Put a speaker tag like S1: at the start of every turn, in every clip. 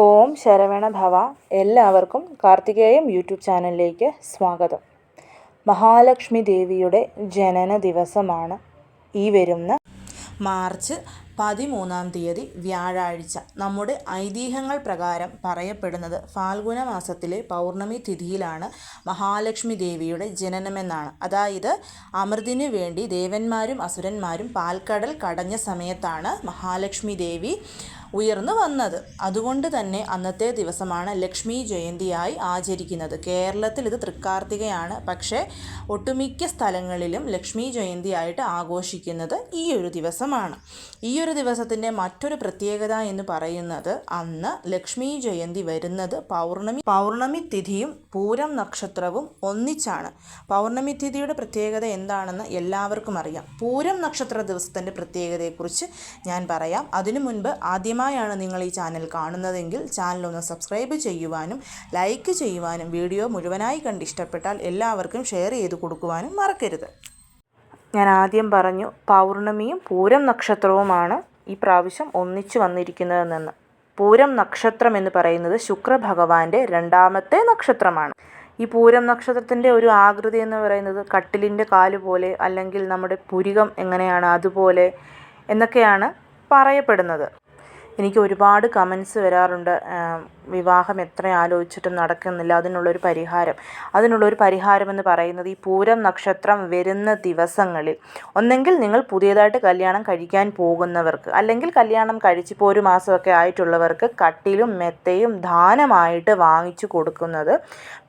S1: ഓം ശരവണ ഭവ എല്ലാവർക്കും കാർത്തികേയം യൂട്യൂബ് ചാനലിലേക്ക് സ്വാഗതം. മഹാലക്ഷ്മി ദേവിയുടെ ജനന ദിവസമാണ് ഈ വരുന്ന മാർച്ച് പതിമൂന്നാം തീയതി വ്യാഴാഴ്ച. നമ്മുടെ ഐതിഹ്യങ്ങൾ പ്രകാരം പറയപ്പെടുന്നത് ഫാൽഗുന മാസത്തിലെ പൗർണമി തിഥിയിലാണ് മഹാലക്ഷ്മി ദേവിയുടെ ജനനമെന്നാണ്. അതായത് അമൃതിനു വേണ്ടി ദേവന്മാരും അസുരന്മാരും പാൽക്കടൽ കടഞ്ഞ സമയത്താണ് മഹാലക്ഷ്മി ദേവി ഉയർന്നു വന്നത്. അതുകൊണ്ട് തന്നെ അന്നത്തെ ദിവസമാണ് ലക്ഷ്മി ജയന്തിയായി ആചരിക്കുന്നത്. കേരളത്തിൽ ഇത് തൃക്കാർത്തികയാണ്. പക്ഷേ ഒട്ടുമിക്ക സ്ഥലങ്ങളിലും ലക്ഷ്മി ജയന്തിയായിട്ട് ആഘോഷിക്കുന്നത് ഈ ഒരു ദിവസമാണ്. ഈ ഒരു ദിവസത്തിന്റെ മറ്റൊരു പ്രത്യേകത എന്ന് പറയുന്നത് അന്ന് ലക്ഷ്മി ജയന്തി വരുന്നത് പൗർണമി പൗർണമി തിഥിയും പൂരം നക്ഷത്രവും ഒന്നിച്ചാണ്. പൗർണമി തിഥിയുടെ പ്രത്യേകത എന്താണെന്ന് എല്ലാവർക്കും അറിയാം. പൂരം നക്ഷത്ര ദിവസത്തിന്റെ പ്രത്യേകതയെക്കുറിച്ച് ഞാൻ പറയാം. അതിനു മുൻപ് ആദ്യമായാണ് നിങ്ങൾ ഈ ചാനൽ കാണുന്നതെങ്കിൽ ചാനൽ ഒന്ന് സബ്സ്ക്രൈബ് ചെയ്യുവാനും ലൈക്ക് ചെയ്യുവാനും വീഡിയോ മുഴുവനായി കണ്ട് ഇഷ്ടപ്പെട്ടാൽ എല്ലാവർക്കും ഷെയർ ചെയ്ത് കൊടുക്കുവാനും മറക്കരുത്. ഞാൻ ആദ്യം പറഞ്ഞു പൗർണമിയും പൂരം നക്ഷത്രവുമാണ് ഈ പ്രാവശ്യം ഒന്നിച്ചു വന്നിരിക്കുന്നതെന്ന് പൂരം നക്ഷത്രം എന്ന് പറയുന്നത് ശുക്രഭഗവാന്റെ രണ്ടാമത്തെ നക്ഷത്രമാണ്. ഈ പൂരം നക്ഷത്രത്തിന്റെ ഒരു ആകൃതി എന്ന് പറയുന്നത് കട്ടിലിന്റെ കാൽ പോലെ അല്ലെങ്കിൽ നമ്മുടെ പുരികം എങ്ങനെയാണ് അതുപോലെ എന്നൊക്കെയാണ് പറയപ്പെടുന്നത്. എനിക്ക് ഒരുപാട് കമൻസ് വരാറുണ്ട്. വിവാഹം എത്ര ആലോചിച്ചിട്ടും നടക്കുന്നില്ല. അതിനുള്ളൊരു പരിഹാരം. അതിനുള്ളൊരു പരിഹാരം എന്ന് പറയുന്നത് ഈ പൂരം നക്ഷത്രം വരുന്ന ദിവസങ്ങളിൽ ഒന്നെങ്കിൽ നിങ്ങൾ പുതിയതായിട്ട് കല്യാണം കഴിക്കാൻ പോകുന്നവർക്ക് അല്ലെങ്കിൽ കല്യാണം കഴിച്ചിപ്പോൾ ഒരു മാസമൊക്കെ ആയിട്ടുള്ളവർക്ക് കട്ടിലും മെത്തയും ദാനമായിട്ട് വാങ്ങിച്ചു കൊടുക്കുന്നത്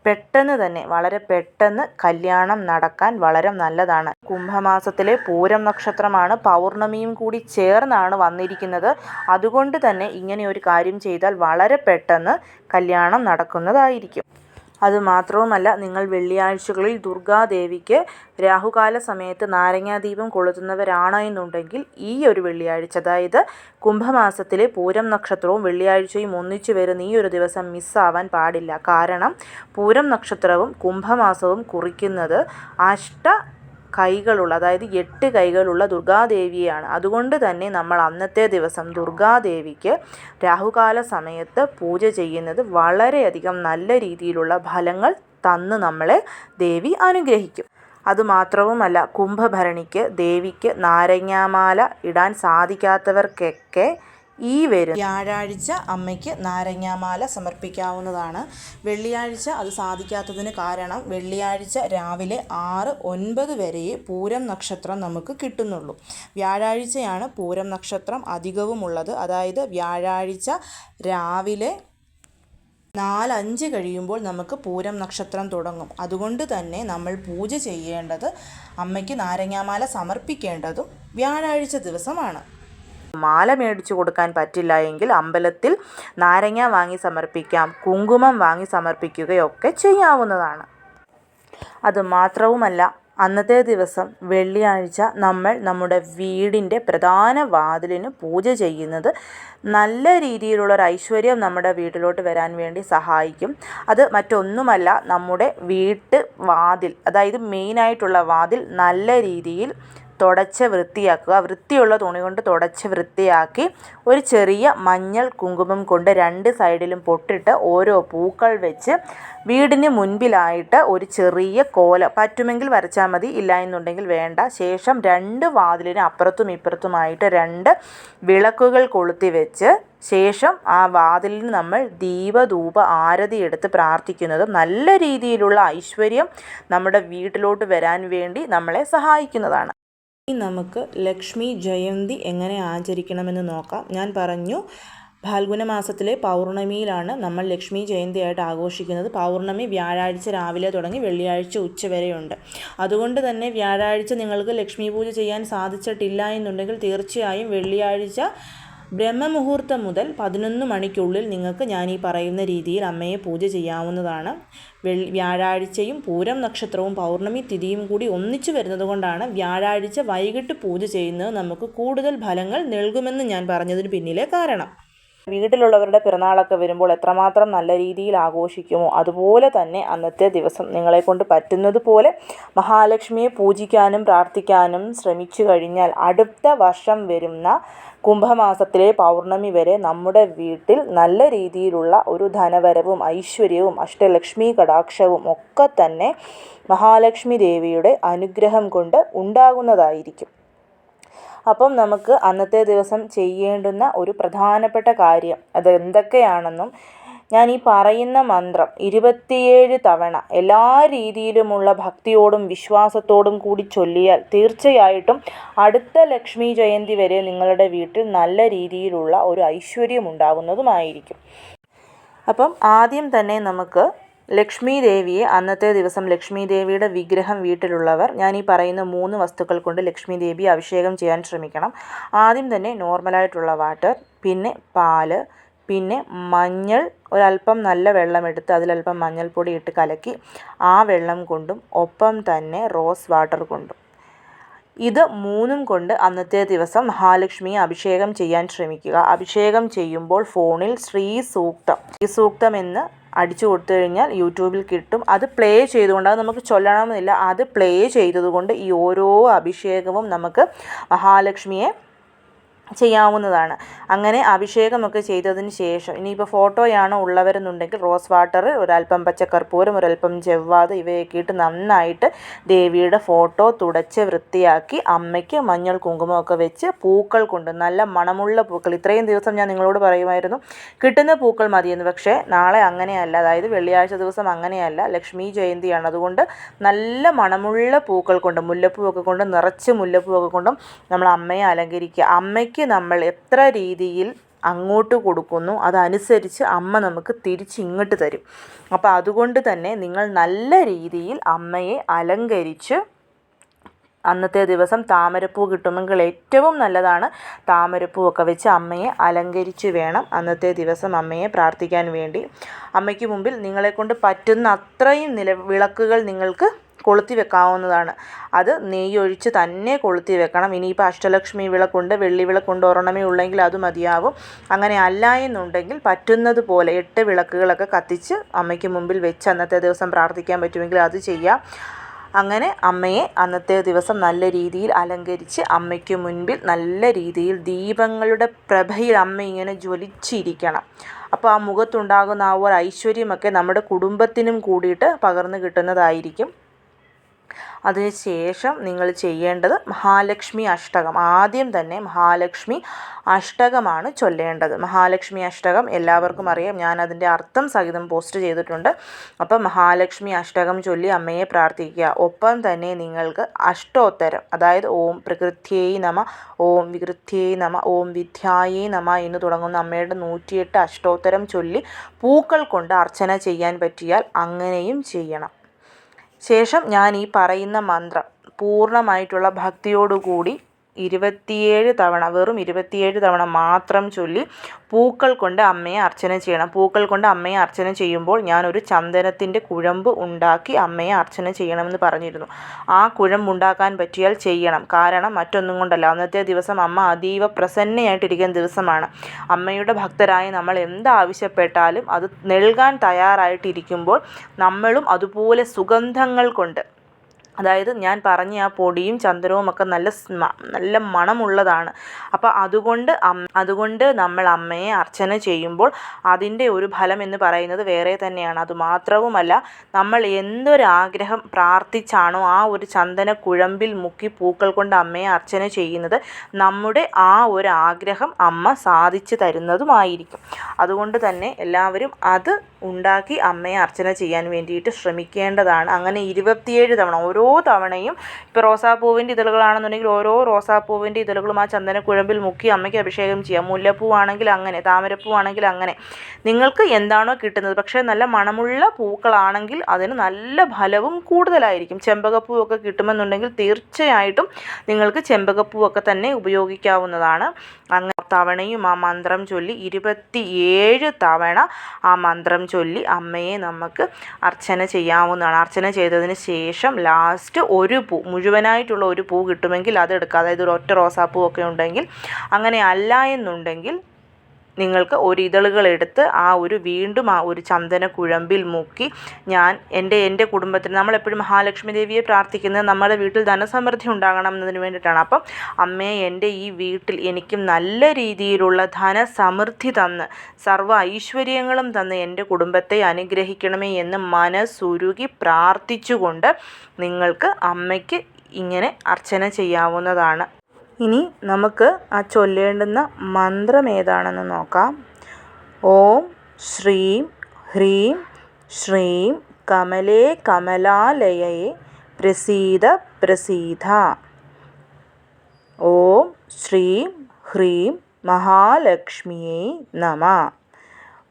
S1: പെട്ടെന്ന് തന്നെ വളരെ പെട്ടെന്ന് കല്യാണം നടക്കാൻ വളരെ നല്ലതാണ്. കുംഭമാസത്തിലെ പൂരം നക്ഷത്രമാണ് പൗർണമിയും കൂടി ചേർന്നാണ് വന്നിരിക്കുന്നത്. അതുകൊണ്ട് തന്നെ ഇങ്ങനെ ഒരു കാര്യം ചെയ്താൽ വളരെ പെട്ടെന്ന് കല്യാണം നടക്കുന്നതായിരിക്കും. അതുമാത്രവുമല്ല നിങ്ങൾ വെള്ളിയാഴ്ചകളിൽ ദുർഗാദേവിക്ക് രാഹുകാല സമയത്ത് നാരങ്ങാദീപം കൊളുത്തുന്നവരാണ് എന്നുണ്ടെങ്കിൽ ഈ ഒരു വെള്ളിയാഴ്ച അതായത് കുംഭമാസത്തിലെ പൂരം നക്ഷത്രവും വെള്ളിയാഴ്ചയും ഒന്നിച്ചു വരുന്ന ഈ ഒരു ദിവസം മിസ്സാവാൻ പാടില്ല. കാരണം പൂരം നക്ഷത്രവും കുംഭമാസവും കുറിക്കുന്നത് അഷ്ട കൈകളുള്ള അതായത് എട്ട് കൈകളുള്ള ദുർഗാദേവിയാണ് അതുകൊണ്ട് തന്നെ നമ്മൾ അന്നത്തെ ദിവസം ദുർഗാദേവിക്ക് രാഹുകാല സമയത്ത് പൂജ ചെയ്യുന്നത് വളരെയധികം നല്ല രീതിയിലുള്ള ഫലങ്ങൾ തന്ന് നമ്മളെ ദേവി അനുഗ്രഹിക്കും. അതുമാത്രവുമല്ല കുംഭഭരണിക്ക് ദേവിക്ക് നാരങ്ങാമാല ഇടാൻ സാധിക്കാത്തവർക്കൊക്കെ ഈ വരും വ്യാഴാഴ്ച അമ്മയ്ക്ക് നാരങ്ങാമാല സമർപ്പിക്കാവുന്നതാണ്. വെള്ളിയാഴ്ച അത് സാധിക്കാത്തതിന് കാരണം വെള്ളിയാഴ്ച രാവിലെ ആറ് ഒൻപത് വരെയേ പൂരം നക്ഷത്രം നമുക്ക് കിട്ടുന്നുള്ളൂ. വ്യാഴാഴ്ചയാണ് പൂരം നക്ഷത്രം അധികവുമുള്ളത്. അതായത് വ്യാഴാഴ്ച രാവിലെ നാലഞ്ച് കഴിയുമ്പോൾ നമുക്ക് പൂരം നക്ഷത്രം തുടങ്ങും. അതുകൊണ്ട് തന്നെ നമ്മൾ പൂജ ചെയ്യേണ്ടത് അമ്മയ്ക്ക് നാരങ്ങാമാല സമർപ്പിക്കേണ്ടതും വ്യാഴാഴ്ച ദിവസമാണ്. മാല മേടിച്ചു കൊടുക്കാൻ പറ്റില്ല എങ്കിൽ അമ്പലത്തിൽ നാരങ്ങ വാങ്ങി സമർപ്പിക്കാം കുങ്കുമം വാങ്ങി സമർപ്പിക്കുകയൊക്കെ ചെയ്യാവുന്നതാണ്. അതുമാത്രവുമല്ല അന്നത്തെ ദിവസം വെള്ളിയാഴ്ച നമ്മൾ നമ്മുടെ വീടിന്റെ പ്രധാന വാതിലിന് പൂജ ചെയ്യുന്നത് നല്ല രീതിയിലുള്ള ഒരു ഐശ്വര്യം നമ്മുടെ വീട്ടിലോട്ട് വരാൻ വേണ്ടി സഹായിക്കും. അത് മറ്റൊന്നുമല്ല നമ്മുടെ വീട്ട് വാതിൽ അതായത് മെയിനായിട്ടുള്ള വാതിൽ നല്ല രീതിയിൽ തുടച്ച് വൃത്തിയാക്കുക. വൃത്തിയുള്ള തുണി കൊണ്ട് തുടച്ച് വൃത്തിയാക്കി ഒരു ചെറിയ മഞ്ഞൾ കുങ്കുമം കൊണ്ട് രണ്ട് സൈഡിലും പൊട്ടിട്ട് ഓരോ പൂക്കൾ വെച്ച് വീടിന് മുൻപിലായിട്ട് ഒരു ചെറിയ കോല പറ്റുമെങ്കിൽ വരച്ചാൽ മതി ഇല്ല എന്നുണ്ടെങ്കിൽ വേണ്ട. ശേഷം രണ്ട് വാതിലിന് അപ്പുറത്തും ഇപ്പുറത്തുമായിട്ട് രണ്ട് വിളക്കുകൾ കൊളുത്തി വെച്ച് ശേഷം ആ വാതിലിന് നമ്മൾ ദീപധൂപ ആരതി എടുത്ത് പ്രാർത്ഥിക്കുന്നത് നല്ല രീതിയിലുള്ള ഐശ്വര്യം നമ്മുടെ വീട്ടിലോട്ട് വരാൻ വേണ്ടി നമ്മളെ സഹായിക്കുന്നതാണ്. ഇനി നമുക്ക് ലക്ഷ്മി ജയന്തി എങ്ങനെ ആചരിക്കണമെന്ന് നോക്കാം. ഞാൻ പറഞ്ഞു ഫാൽഗുന മാസത്തിലെ പൗർണമിയിലാണ് നമ്മൾ ലക്ഷ്മി ജയന്തിയായിട്ട് ആഘോഷിക്കുന്നത്. പൗർണമി വ്യാഴാഴ്ച രാവിലെ തുടങ്ങി വെള്ളിയാഴ്ച ഉച്ച വരെയുണ്ട്. അതുകൊണ്ട് തന്നെ വ്യാഴാഴ്ച നിങ്ങൾക്ക് ലക്ഷ്മി പൂജ ചെയ്യാൻ സാധിച്ചിട്ടില്ല എന്നുണ്ടെങ്കിൽ തീർച്ചയായും വെള്ളിയാഴ്ച ബ്രഹ്മമുഹൂർത്തം മുതൽ പതിനൊന്ന് മണിക്കുള്ളിൽ നിങ്ങൾക്ക് ഞാൻ ഈ പറയുന്ന രീതിയിൽ അമ്മയെ പൂജ ചെയ്യാവുന്നതാണ്. വെള്ളി വ്യാഴാഴ്ചയും പൂരം നക്ഷത്രവും പൗർണമി തിഥിയും കൂടി ഒന്നിച്ചു വരുന്നത് കൊണ്ടാണ് വ്യാഴാഴ്ച വൈകിട്ട് പൂജ ചെയ്യുന്നത്. നമുക്ക് കൂടുതൽ ഫലങ്ങൾ നൽകുമെന്ന് ഞാൻ പറഞ്ഞതിന് പിന്നിലെ കാരണം. വീട്ടിലുള്ളവരുടെ പിറന്നാളൊക്കെ വരുമ്പോൾ എത്രമാത്രം നല്ല രീതിയിൽ ആഘോഷിക്കുമോ അതുപോലെ തന്നെ അന്നത്തെ ദിവസം നിങ്ങളെ കൊണ്ട് പറ്റുന്നത് പോലെ മഹാലക്ഷ്മിയെ പൂജിക്കാനും പ്രാർത്ഥിക്കാനും ശ്രമിച്ചു കഴിഞ്ഞാൽ അടുത്ത വർഷം വരുന്ന കുംഭമാസത്തിലെ പൗർണമി വരെ നമ്മുടെ വീട്ടിൽ നല്ല രീതിയിലുള്ള ഒരു ധനവരവും ഐശ്വര്യവും അഷ്ടലക്ഷ്മി കടാക്ഷവും ഒക്കെ തന്നെ മഹാലക്ഷ്മി ദേവിയുടെ അനുഗ്രഹം കൊണ്ട് ഉണ്ടാകുന്നതായിരിക്കും. അപ്പം നമുക്ക് അന്നത്തെ ദിവസം ചെയ്യേണ്ടുന്ന ഒരു പ്രധാനപ്പെട്ട കാര്യം അത് എന്തൊക്കെയാണെന്നും ഞാൻ ഈ പറയുന്ന മന്ത്രം ഇരുപത്തിയേഴ് തവണ എല്ലാ രീതിയിലുമുള്ള ഭക്തിയോടും വിശ്വാസത്തോടും കൂടി ചൊല്ലിയാൽ തീർച്ചയായിട്ടും അടുത്ത ലക്ഷ്മി ജയന്തി വരെ നിങ്ങളുടെ വീട്ടിൽ നല്ല രീതിയിലുള്ള ഒരു ഐശ്വര്യം ഉണ്ടാകുന്നതുമായിരിക്കും അപ്പം ആദ്യം തന്നെ നമുക്ക് ലക്ഷ്മി ദേവിയെ അന്നത്തെ ദിവസം ലക്ഷ്മി ദേവിയുടെ വിഗ്രഹം വീട്ടിലുള്ളവർ ഞാൻ ഈ പറയുന്ന മൂന്ന് വസ്തുക്കൾ കൊണ്ട് ലക്ഷ്മി ദേവിയെ അഭിഷേകം ചെയ്യാൻ ശ്രമിക്കണം. ആദ്യം തന്നെ നോർമലായിട്ടുള്ള വാട്ടർ പിന്നെ പാൽ പിന്നെ മഞ്ഞൾ ഒരല്പം നല്ല വെള്ളമെടുത്ത് അതിലല്പം മഞ്ഞൾപ്പൊടി ഇട്ട് കലക്കി ആ വെള്ളം കൊണ്ടും ഒപ്പം തന്നെ റോസ് വാട്ടർ കൊണ്ടും. ഇത് മൂന്നും കൊണ്ട് അന്നത്തെ ദിവസം മഹാലക്ഷ്മിയെ അഭിഷേകം ചെയ്യാൻ ശ്രമിക്കുക. അഭിഷേകം ചെയ്യുമ്പോൾ ഫോണിൽ ശ്രീ സൂക്തം. സൂക്തം എന്ന് അടിച്ചു കൊടുത്തു കഴിഞ്ഞാൽ യൂട്യൂബിൽ കിട്ടും. അത് പ്ലേ ചെയ്തുകൊണ്ട് അത് നമുക്ക് ചൊല്ലണമെന്നില്ല. അത് പ്ലേ ചെയ്തതുകൊണ്ട് ഈ ഓരോ അഭിഷേകവും നമുക്ക് മഹാലക്ഷ്മിയെ ചെയ്യാവുന്നതാണ്. അങ്ങനെ അഭിഷേകമൊക്കെ ചെയ്തതിന് ശേഷം ഇനിയിപ്പോൾ ഫോട്ടോയാണ് ഉള്ളവരെന്നുണ്ടെങ്കിൽ റോസ് വാട്ടർ ഒരല്പം പച്ചക്കർപ്പൂരം ഒരല്പം ജവ്വാത് ഇവയൊക്കെ ഇട്ട് നന്നായിട്ട് ദേവിയുടെ ഫോട്ടോ തുടച്ച് വൃത്തിയാക്കി അമ്മയ്ക്ക് മഞ്ഞൾ കുങ്കുമമൊക്കെ വെച്ച് പൂക്കൾ കൊണ്ട് നല്ല മണമുള്ള പൂക്കൾ. ഇത്രയും ദിവസം ഞാൻ നിങ്ങളോട് പറയുമായിരുന്നു കിട്ടുന്ന പൂക്കൾ മതിയെന്ന്. പക്ഷേ നാളെ അങ്ങനെയല്ല. അതായത് വെള്ളിയാഴ്ച ദിവസം അങ്ങനെയല്ല. ലക്ഷ്മി ജയന്തിയാണ്. അതുകൊണ്ട് നല്ല മണമുള്ള പൂക്കൾ കൊണ്ട് മുല്ലപ്പൂവൊക്കെ കൊണ്ട് നിറച്ച് മുല്ലപ്പൂവൊക്കെ കൊണ്ടും നമ്മൾ അമ്മയെ അലങ്കരിക്കുക. അമ്മയ്ക്ക് നമ്മൾ എത്ര രീതിയിൽ അങ്ങോട്ട് കൊടുക്കുന്നു അതനുസരിച്ച് അമ്മ നമുക്ക് തിരിച്ച് ഇങ്ങോട്ട് തരും. അപ്പോൾ അതുകൊണ്ട് തന്നെ നിങ്ങൾ നല്ല രീതിയിൽ അമ്മയെ അലങ്കരിച്ച് അന്നത്തെ ദിവസം താമരപ്പൂ കിട്ടുമെങ്കിൽ ഏറ്റവും നല്ലതാണ് താമരപ്പൂ ഒക്കെ വെച്ച് അമ്മയെ അലങ്കരിച്ച് വേണം അന്നത്തെ ദിവസം അമ്മയെ പ്രാർത്ഥിക്കാൻ വേണ്ടി. അമ്മയ്ക്ക് മുമ്പിൽ നിങ്ങളെക്കൊണ്ട് പറ്റുന്ന അത്രയും നില വിളക്കുകൾ നിങ്ങൾക്ക് കൊളുത്തി വെക്കാവുന്നതാണ് അത് നെയ്യൊഴിച്ച് തന്നെ കൊളുത്തി വെക്കണം ഇനിയിപ്പോൾ അഷ്ടലക്ഷ്മി വിളക്കുണ്ട് വെള്ളി വിളക്കുണ്ട് ഒരെണ്ണമേ ഉള്ളെങ്കിൽ അത് മതിയാവും. അങ്ങനെ അല്ല എന്നുണ്ടെങ്കിൽ പറ്റുന്നത് പോലെ എട്ട് വിളക്കുകളൊക്കെ കത്തിച്ച് അമ്മയ്ക്ക് മുമ്പിൽ വെച്ച് അന്നത്തെ ദിവസം പ്രാർത്ഥിക്കാൻ പറ്റുമെങ്കിൽ അത് ചെയ്യാം. അങ്ങനെ അമ്മയെ അന്നത്തെ ദിവസം നല്ല രീതിയിൽ അലങ്കരിച്ച് അമ്മയ്ക്ക് മുൻപിൽ നല്ല രീതിയിൽ ദീപങ്ങളുടെ പ്രഭയിൽ അമ്മ ഇങ്ങനെ ജ്വലിച്ചിരിക്കണം. അപ്പോൾ ആ മുഖത്തുണ്ടാകുന്ന ആ ഒരു ഐശ്വര്യമൊക്കെ നമ്മുടെ കുടുംബത്തിനും കൂടിയിട്ട് പകർന്നു കിട്ടുന്നതായിരിക്കും. അതിനുശേഷം നിങ്ങൾ ചെയ്യേണ്ടത് മഹാലക്ഷ്മി അഷ്ടകം. ആദ്യം തന്നെ മഹാലക്ഷ്മി അഷ്ടകമാണ് ചൊല്ലേണ്ടത്. മഹാലക്ഷ്മി അഷ്ടകം എല്ലാവർക്കും അറിയാം. ഞാൻ അതിന്റെ അർത്ഥം സഹിതം പോസ്റ്റ് ചെയ്തിട്ടുണ്ട്. അപ്പം മഹാലക്ഷ്മി അഷ്ടകം ചൊല്ലി അമ്മയെ പ്രാർത്ഥിക്കുക. ഒപ്പം തന്നെ നിങ്ങൾക്ക് അഷ്ടോത്തരം അതായത് ഓം പ്രകൃത്യേ നമ ഓം വികൃത്യേ നമ ഓം വിദ്യായേ നമ എന്ന് തുടങ്ങുന്ന അമ്മയുടെ നൂറ്റിയെട്ട് അഷ്ടോത്തരം ചൊല്ലി പൂക്കൾ കൊണ്ട് അർച്ചന ചെയ്യാൻ പറ്റിയാൽ അങ്ങനെയും ചെയ്യണം. ശേഷം ഞാൻ ഈ പറയുന്ന മന്ത്രം പൂർണമായിട്ടുള്ള ഭക്തിയോടുകൂടി ഇരുപത്തിയേഴ് തവണ വെറും ഇരുപത്തിയേഴ് തവണ മാത്രം ചൊല്ലി പൂക്കൾ കൊണ്ട് അമ്മയെ അർച്ചന ചെയ്യണം. പൂക്കൾ കൊണ്ട് അമ്മയെ അർച്ചന ചെയ്യുമ്പോൾ ഞാനൊരു ചന്ദനത്തിന്റെ കുഴമ്പ് ഉണ്ടാക്കി അമ്മയെ അർച്ചന ചെയ്യണമെന്ന് പറഞ്ഞിരുന്നു. ആ കുഴമ്പ് ഉണ്ടാക്കാൻ പറ്റിയാൽ ചെയ്യണം. കാരണം മറ്റൊന്നും കൊണ്ടല്ല. അന്നത്തെ ദിവസം അമ്മ അതീവ പ്രസന്നയായിട്ടിരിക്കുന്ന ദിവസമാണ്. അമ്മയുടെ ഭക്തരായി നമ്മൾ എന്താവശ്യപ്പെട്ടാലും അത് നൽകാൻ തയ്യാറായിട്ടിരിക്കുമ്പോൾ നമ്മളും അതുപോലെ സുഗന്ധങ്ങൾ കൊണ്ട് അതായത് ഞാൻ പറഞ്ഞ ആ പൊടിയും ചന്ദനവും ഒക്കെ നല്ല നല്ല മണമുള്ളതാണ്. അപ്പോൾ അതുകൊണ്ട് അതുകൊണ്ട് നമ്മൾ അമ്മയെ അർച്ചന ചെയ്യുമ്പോൾ അതിന്റെ ഒരു ഫലം എന്ന് പറയുന്നത് വേറെ തന്നെയാണ്. അതുമാത്രവുമല്ല നമ്മൾ എന്തൊരാഗ്രഹം പ്രാർത്ഥിച്ചാണോ ആ ഒരു ചന്ദന കുഴമ്പിൽ മുക്കി പൂക്കൾ കൊണ്ട് അമ്മയെ അർച്ചന ചെയ്യുന്നത് നമ്മുടെ ആ ഒരു ആഗ്രഹം അമ്മ സാധിച്ചു തരുന്നതുമായിരിക്കും. അതുകൊണ്ട് തന്നെ എല്ലാവരും അത് ഉണ്ടാക്കി അമ്മയെ അർച്ചന ചെയ്യാൻ വേണ്ടിയിട്ട് ശ്രമിക്കേണ്ടതാണ്. അങ്ങനെ ഇരുപത്തിയേഴ് തവണ ഓരോ തവണയും ഇപ്പോൾ റോസാപ്പൂവിന്റെ ഇതളുകളാണെന്നുണ്ടെങ്കിൽ ഓരോ റോസാപ്പൂവിന്റെ ഇതളുകളും ആ ചന്ദനക്കുഴമ്പിൽ മുക്കി അമ്മയ്ക്ക് അഭിഷേകം ചെയ്യാം. മുല്ലപ്പൂവാണെങ്കിൽ അങ്ങനെ താമരപ്പൂവാണെങ്കിൽ അങ്ങനെ. നിങ്ങൾക്ക് എന്താണോ കിട്ടുന്നത്? പക്ഷേ നല്ല മണമുള്ള പൂക്കളാണെങ്കിൽ അതിന് നല്ല ഫലവും കൂടുതലായിരിക്കും. ചെമ്പകപ്പൂവൊക്കെ കിട്ടുമെന്നുണ്ടെങ്കിൽ തീർച്ചയായിട്ടും നിങ്ങൾക്ക് ചെമ്പകപ്പൂവൊക്കെ തന്നെ ഉപയോഗിക്കാവുന്നതാണ്. അങ്ങനെ തവണയും ആ മന്ത്രം ചൊല്ലി ഇരുപത്തി ഏഴ് തവണ ആ മന്ത്രം ചൊല്ലി അമ്മയെ നമുക്ക് അർച്ചന ചെയ്യാവുന്നതാണ്. അർച്ചന ചെയ്തതിന് ശേഷം ലാസ്റ്റ് ഒരു പൂ മുഴുവനായിട്ടുള്ള ഒരു പൂ കിട്ടുമെങ്കിൽ അതെടുക്കുക. അതായത് ഒരു ഒറ്റ റോസാപ്പൂ ഒക്കെ ഉണ്ടെങ്കിൽ അങ്ങനെ അല്ല എന്നുണ്ടെങ്കിൽ നിങ്ങൾക്ക് ഒരു ഇതളുകളെടുത്ത് ആ ഒരു വീണ്ടും ആ ഒരു ചന്ദന കുഴമ്പിൽ മുക്കി ഞാൻ എന്റെ എന്റെ കുടുംബത്തിന് നമ്മളെപ്പോഴും മഹാലക്ഷ്മി ദേവിയെ പ്രാർത്ഥിക്കുന്നത് നമ്മുടെ വീട്ടിൽ ധനസമൃദ്ധി ഉണ്ടാകണം എന്നതിന് വേണ്ടിയിട്ടാണ്. അപ്പം അമ്മേ എന്റെ ഈ വീട്ടിൽ എനിക്കും നല്ല രീതിയിലുള്ള ധനസമൃദ്ധി തന്ന് സർവ ഐശ്വര്യങ്ങളും തന്ന് എന്റെ കുടുംബത്തെ അനുഗ്രഹിക്കണമേ എന്ന് മനസ്സുരുകി പ്രാർത്ഥിച്ചുകൊണ്ട് നിങ്ങൾക്ക് അമ്മയ്ക്ക് ഇങ്ങനെ അർച്ചന ചെയ്യാവുന്നതാണ്. ഇനി നമുക്ക് ആ ചൊല്ലേണ്ടുന്ന മന്ത്രം ഏതാണെന്ന് നോക്കാം. ഓം ശ്രീം ഹ്രീം ശ്രീം കമലേ കമലാലയേ പ്രസീത പ്രസീത. ഓം ശ്രീം ഹ്രീം മഹാലക്ഷ്മിയെ നമ.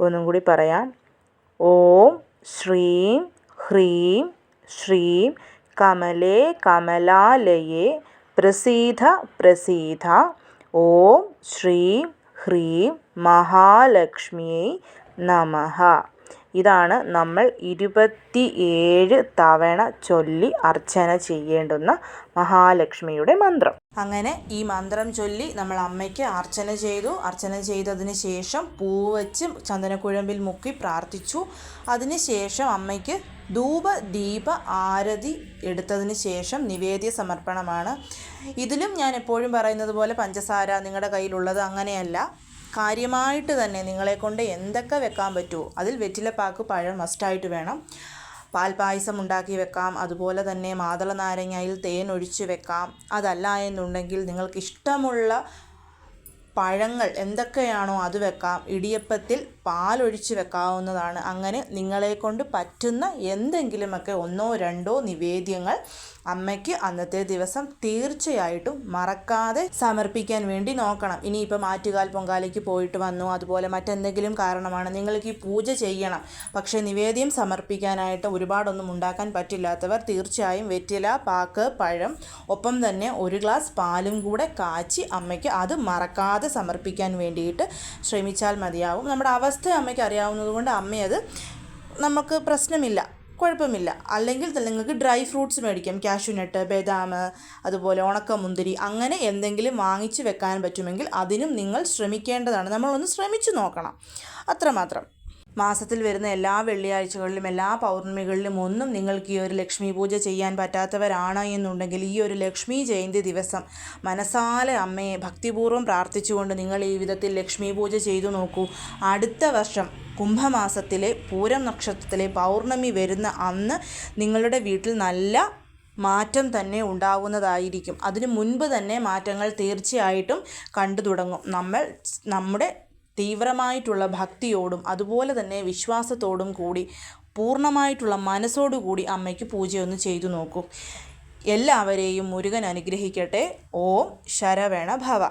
S1: ഒന്നും കൂടി പറയാം. ഓം ശ്രീം ഹ്രീം ശ്രീം കമലേ കമലാലയേ പ്രസീത പ്രസീത ഓം ശ്രീം ഹ്രീം മഹാലക്ഷ്മിയേ നമഃ ഇതാണ് നമ്മൾ ഇരുപത്തി ഏഴ് തവണ ചൊല്ലി അർച്ചന ചെയ്യേണ്ടുന്ന മഹാലക്ഷ്മിയുടെ മന്ത്രം. അങ്ങനെ ഈ മന്ത്രം ചൊല്ലി നമ്മൾ അമ്മയ്ക്ക് അർച്ചന ചെയ്തു. അർച്ചന ചെയ്തതിന് ശേഷം പൂവച്ച് ചന്ദനക്കുഴമ്പിൽ മുക്കി പ്രാർത്ഥിച്ചു. അതിന് ശേഷം അമ്മയ്ക്ക് ധൂപ ദീപ ആരതി എടുത്തതിന് ശേഷം നിവേദ്യ സമർപ്പണമാണ്. ഇതിലും ഞാൻ എപ്പോഴും പറയുന്നത് പോലെ പഞ്ചസാര നിങ്ങളുടെ കയ്യിലുള്ളത് അങ്ങനെയല്ല. കാര്യമായിട്ട് തന്നെ നിങ്ങളെ കൊണ്ട് എന്തൊക്കെ വെക്കാൻ പറ്റുമോ അതിൽ വെറ്റിലപ്പാക്ക് പഴം മസ്റ്റായിട്ട് വേണം. പാൽപ്പായസം ഉണ്ടാക്കി വെക്കാം. അതുപോലെ തന്നെ മാതള നാരങ്ങയിൽ തേൻ ഒഴിച്ച് വെക്കാം. അതല്ല എന്നുണ്ടെങ്കിൽ നിങ്ങൾക്ക് ഇഷ്ടമുള്ള പഴങ്ങൾ എന്തൊക്കെയാണോ അത് വെക്കാം. ഇടിയപ്പത്തിൽ പാലൊഴിച്ച് വെക്കാവുന്നതാണ്. അങ്ങനെ നിങ്ങളെ കൊണ്ട് പറ്റുന്ന എന്തെങ്കിലുമൊക്കെ ഒന്നോ രണ്ടോ നിവേദ്യങ്ങൾ അമ്മയ്ക്ക് അന്നത്തെ ദിവസം തീർച്ചയായിട്ടും മറക്കാതെ സമർപ്പിക്കാൻ വേണ്ടി നോക്കണം. ഇനിയിപ്പം ആറ്റുകാൽ പൊങ്കാലയ്ക്ക് പോയിട്ട് വന്നു. അതുപോലെ മറ്റെന്തെങ്കിലും കാരണമാണ് നിങ്ങൾക്ക് ഈ പൂജ ചെയ്യണം. പക്ഷേ നിവേദ്യം സമർപ്പിക്കാനായിട്ട് ഒരുപാടൊന്നും ഉണ്ടാക്കാൻ പറ്റില്ലാത്തവർ തീർച്ചയായും വെറ്റില പാക്ക് പഴം ഒപ്പം തന്നെ ഒരു ഗ്ലാസ് പാലും കൂടെ കാച്ചി അമ്മയ്ക്ക് അത് മറക്കാതെ സമർപ്പിക്കാൻ വേണ്ടിയിട്ട് ശ്രമിച്ചാൽ മതിയാവും. നമ്മുടെ അവസ്ഥ അമ്മയ്ക്ക് അറിയാവുന്നതുകൊണ്ട് അമ്മയത് നമുക്ക് പ്രശ്നമില്ല കുഴപ്പമില്ല. അല്ലെങ്കിൽ നിങ്ങൾക്ക് ഡ്രൈ ഫ്രൂട്ട്സ് മേടിക്കാം കാഷ്യൂനട്ട് ബദാം അതുപോലെ ഉണക്കമുന്തിരി അങ്ങനെ എന്തെങ്കിലും വാങ്ങിച്ച് വെക്കാൻ പറ്റുമെങ്കിൽ അതിനും നിങ്ങൾ ശ്രമിക്കേണ്ടതാണ്. നമ്മളൊന്ന് ശ്രമിച്ചു നോക്കണം. അത്രമാത്രം. മാസത്തിൽ വരുന്ന എല്ലാ വെള്ളിയാഴ്ചകളിലും എല്ലാ പൗർണമികളിലും ഒന്നും നിങ്ങൾക്ക് ഈ ഒരു ലക്ഷ്മി പൂജ ചെയ്യാൻ പറ്റാത്തവരാണ് എന്നുണ്ടെങ്കിൽ ഈ ഒരു ലക്ഷ്മി ജയന്തി ദിവസം മനസ്സാലെ അമ്മയെ ഭക്തിപൂർവം പ്രാർത്ഥിച്ചുകൊണ്ട് നിങ്ങൾ ഈ വിധത്തിൽ ലക്ഷ്മി പൂജ ചെയ്തു നോക്കൂ. അടുത്ത വർഷം കുംഭമാസത്തിലെ പൂരം നക്ഷത്രത്തിലെ പൗർണമി വരുന്ന അന്ന് നിങ്ങളുടെ വീട്ടിൽ നല്ല മാറ്റം തന്നെ ഉണ്ടാവുന്നതായിരിക്കും. അതിനു മുൻപ് തന്നെ മാറ്റങ്ങൾ തീർച്ചയായിട്ടും കണ്ടു തുടങ്ങും. നമ്മൾ നമ്മുടെ തീവ്രമായിട്ടുള്ള ഭക്തിയോടും അതുപോലെ തന്നെ വിശ്വാസത്തോടും കൂടി പൂർണമായിട്ടുള്ള മനസ്സോടുകൂടി അമ്മയ്ക്ക് പൂജയൊന്ന് ചെയ്തു നോക്കൂ. എല്ലാവരെയും മുരുകൻ അനുഗ്രഹിക്കട്ടെ. ഓം ശരവണ ഭവ